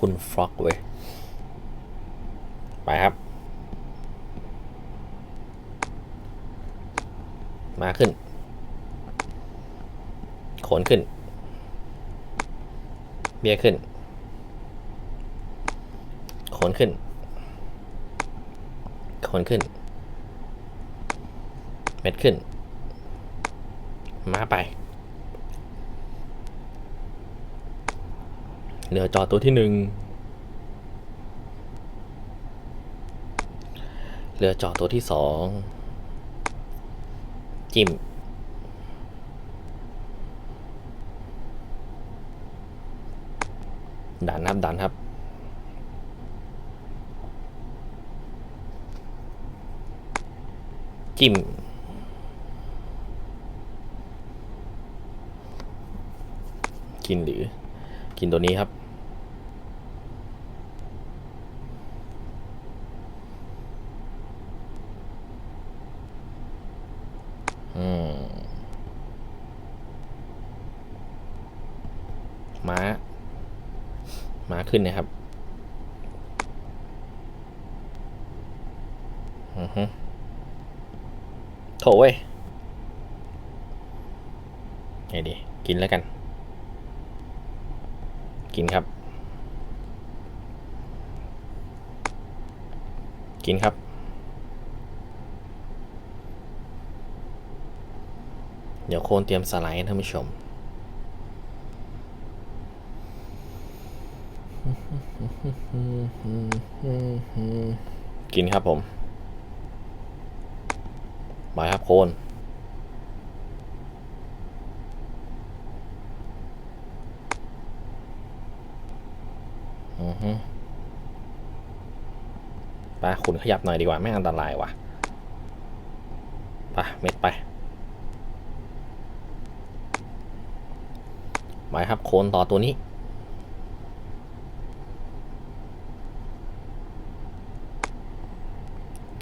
คุณฟล็อกเว้ย ไปครับ มาขึ้น โขนขึ้น เบี้ยขึ้น โขนขึ้น โขนขึ้น เม็ดขึ้น มาไป เหลือจอตัวที่หนึ่งเหลือจอตัวที่สองจิ้มดันครับดันครับ จิ้ม กินหรือ กินตัวนี้ครับ อืม ม้า ม้า ขึ้นนะครับโถเว้ยไงดี กินแล้วกัน กินครับ กินครับ เดี๋ยวโคนเตรียมสไลด์ท่านผู้ชม กินครับผมบายครับโคนอือฮึไปคุณขยับหน่อยดีกว่า ไม่อันตรายว่ะไปเม็ดไปไปครับโคนต่อตัวนี้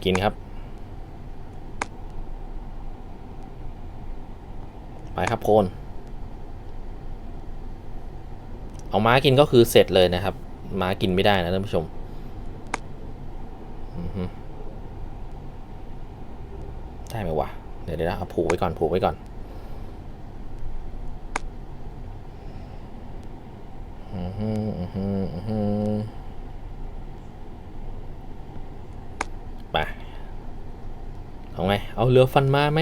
กินครับ ไปครับโคน เอาม้ากินก็คือเสร็จเลยนะครับ ม้ากินไม่ได้นะท่านผู้ชมได้ไหมวะ เดี๋ยวเดี๋ยวนะเอาผูกไว้ก่อนผูกไว้ก่อนอือฮึอือฮึอือฮึไปเอา ไง เอาเรือฟันมาไหม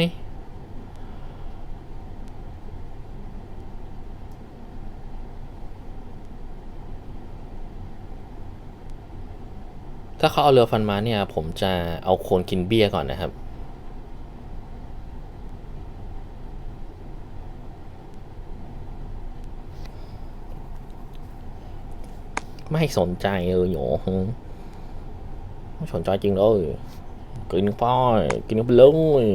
ถ้าเขาเอาเรือฟันมาเนี่ย ผมจะเอาโคนกินเบี้ยก่อนนะครับไม่สนใจเออโหนูไม่สนใจจริงเลย กินป้อยกินไปเลย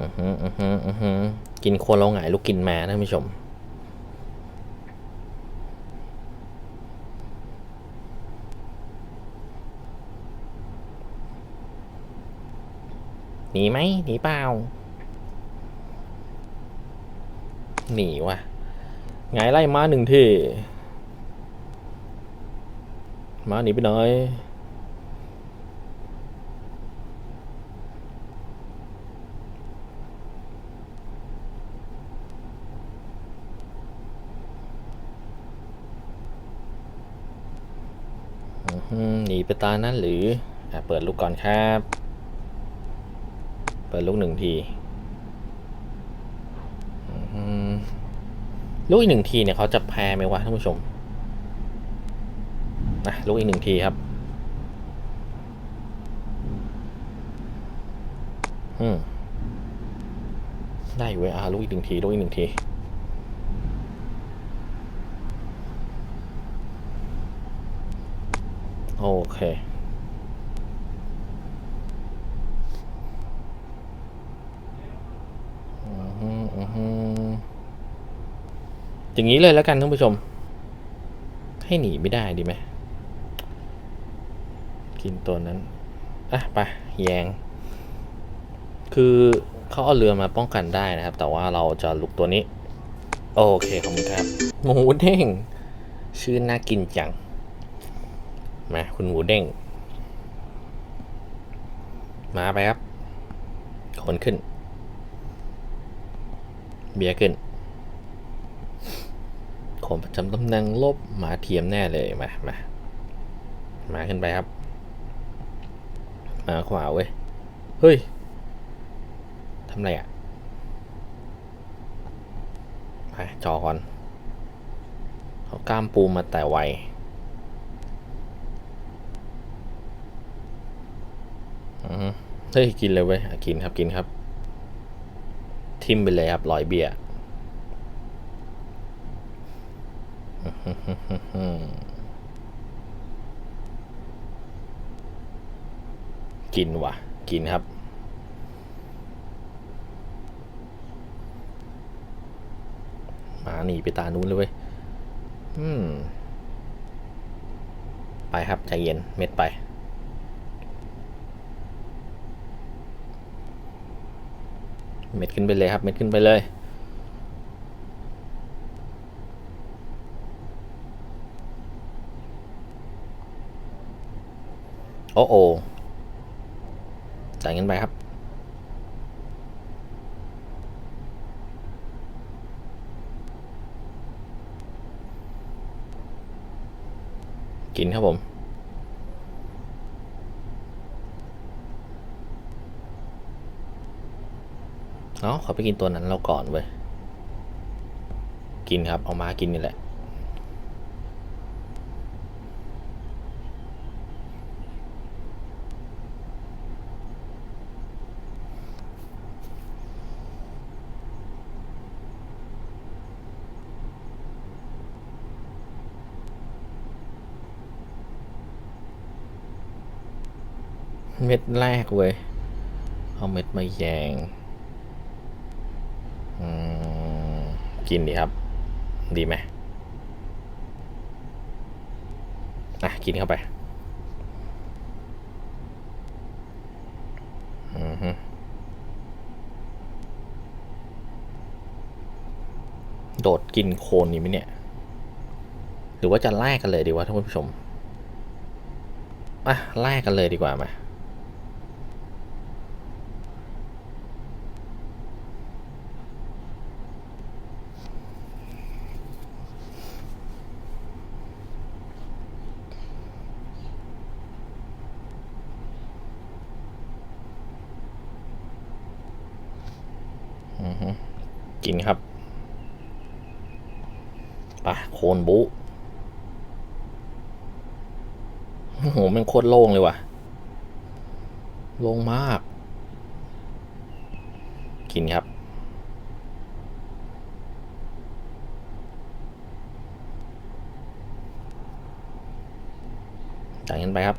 อือฮึอือฮึอือฮึกินโคนเราหงายลูกกินมาท่านผู้ชมหนีไหมหนีเปล่าหนีว่ะ ไงไล่ม้าหนึ่งทีม้าหนีไปหน่อยหนีไปตานั้นหรืออเปิดลูกก่อนครับ เปิดลูกหนึ่งทีอืม ลูกอีกหนึ่งทีเนี่ยเขาจะแพ้ไหมวะท่านผู้ชมนะลูกอีกหนึ่งทีครับ อืมได้อยู่เว้ยอ่าลูกอีกหนึ่งทีลูกอีกหนึ่งทีโอเค อือฮึอือฮึ อย่างนี้เลยแล้วกันท่านผู้ชม ให้หนีไม่ได้ดีไหมกินตัวนั้นอะไปแยง คือเขาเอาเรือมาป้องกันได้นะครับ แต่ว่าเราจะลุกตัวนี้ โอเคขอบคุณครับหมูเด้งชื่อน่ากินจังมาคุณหมูเด้ง มาไปครับคนขึ้น เบียร์ขึ้น คนประจำตำแหน่งลบหมาเทียมแน่เลยมามามาขึ้นไปครับ มาขวาเว้ย เฮ้ยทำไรอะไปจอก่อนเขากล้ามปูมาแต่ไวอือฮึเฮ้ย กินเลยเว้ย กินครับกินครับ ทิมไปเลยครับร้อยเบียร์อื้อหือหือหือหือ กินว่ะ กินครับหมาหนีไปตานู้นเลยเว้ย อืม ไปครับ ใจเย็น เม็ดไปเม็ดขึ้นไปเลยครับ เม็ดขึ้นไปเลย โอ้โอ จ่ายเงินไปครับ กินครับผมเนาะขอไปกินตัวนั้นเราก่อนเว้ย กินครับ เอามากินนี่แหละ เม็ดแรกเว้ย เอาเม็ดมาแยงกินดีครับ ดีไหมอะ กินเข้าไปอือฮึโดดกินโคนนี้ไหมเนี่ย หรือว่าจะแลกกันเลยดีวะท่านผู้ชมอะแลกกันเลยดีกว่ามาอือฮึ กินครับปะโคนบุโอ้โหมันโคตรโล่งเลยว่ะ โล่งมาก กินครับจ่ายเงินไปครับ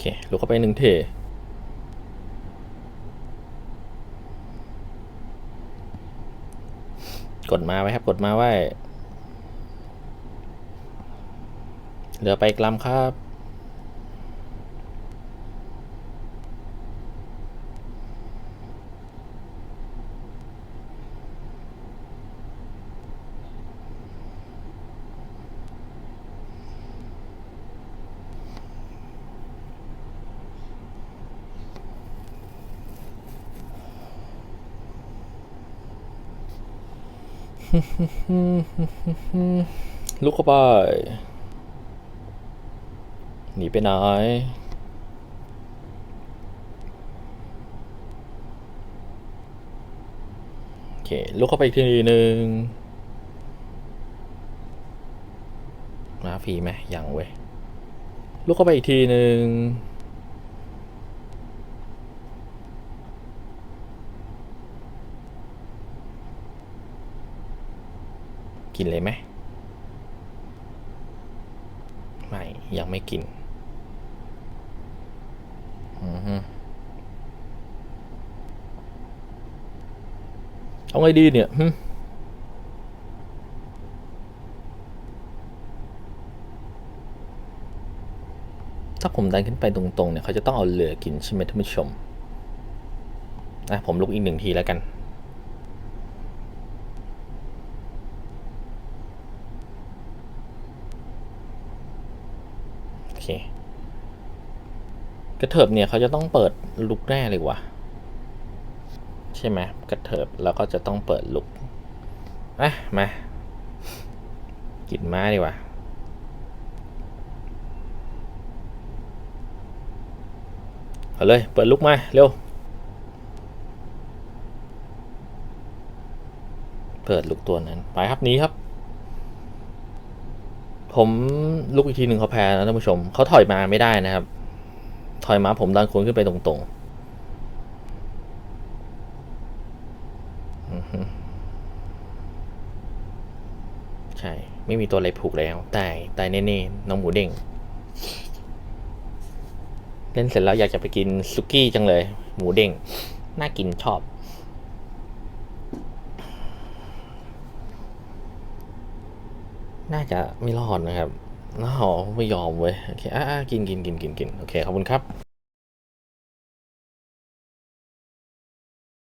เคลุกเข้าไปหนึ่งเทกดมาไว้ครับ กดมาไว้ เหลือไปกลำครับ ลุกเข้าไป หนีไปไหน โอเค ลุกเข้าไปอีกทีหนึ่งมาฟรีไหมยังเว้ย ลุกเข้าไปอีกทีหนึ่ง กินเลยไหมไม่ ยังไม่กินเอาไงดีเนี่ยถ้าผมดันขึ้นไปตรงๆเนี่ยเขาจะต้องเอาเหลือกินใช่ไหมท่านผู้ชมนะผมลุกอีกหนึ่งทีแล้วกัน กระเถิบเนี่ยเขาจะต้องเปิดลุกแน่เลยว่ะใช่ไหมกระเถิบแล้วก็จะต้องเปิดลุกอะมากินม้าดีกว่าเอาเลย เปิดลุกมา เร็ว เปิดลุกตัวนั้น ไปครับนี้ครับ ผมลุกอีกทีหนึ่งเขาแพ้นะท่านผู้ชม เขาถอยมาไม่ได้นะครับ อยมาผมดันคนขึ้นไปตรงๆใช่ ไม่มีตัวอะไรผูกแล้วตายตายแน่ๆน้องหมูเด้งเล่นเสร็จแล้วอยากจะไปกินซุกี้จังเลย หมูเด้งน่ากินชอบ น่าจะไม่รอดนะครับ น้าหอไม่ยอมเว้ยโอเคอะกินกินกินกินกินโอเคขอบคุณครับ